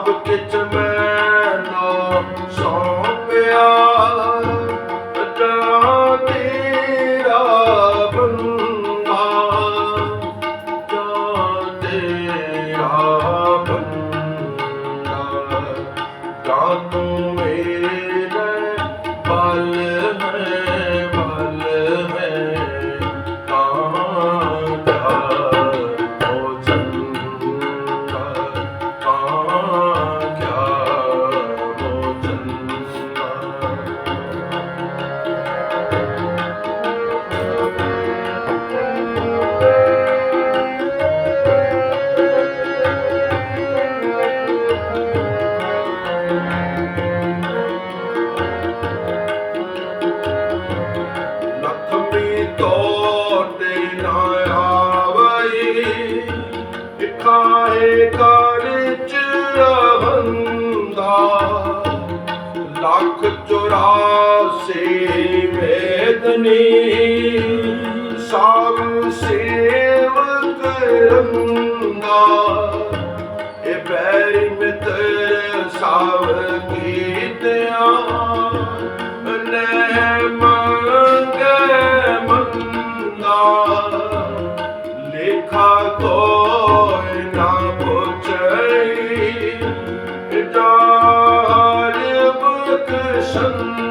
ਆਪ ਕਿਚ ਮੈਂ ਨਾ ਸੋਪਿਆ। ਤੋਟੇ ਨਾ ਆਵਈ। ਇਕਾਏ ਕਾਰਜ ਰਹੰਦਾ। ਲੱਖ ਚੁਰਾ Shalom.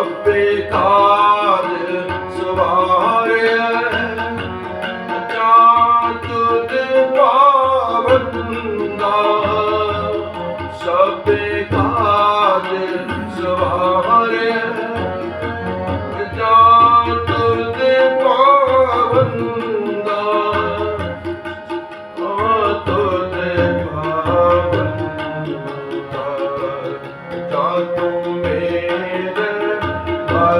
Rabbi Ta'ala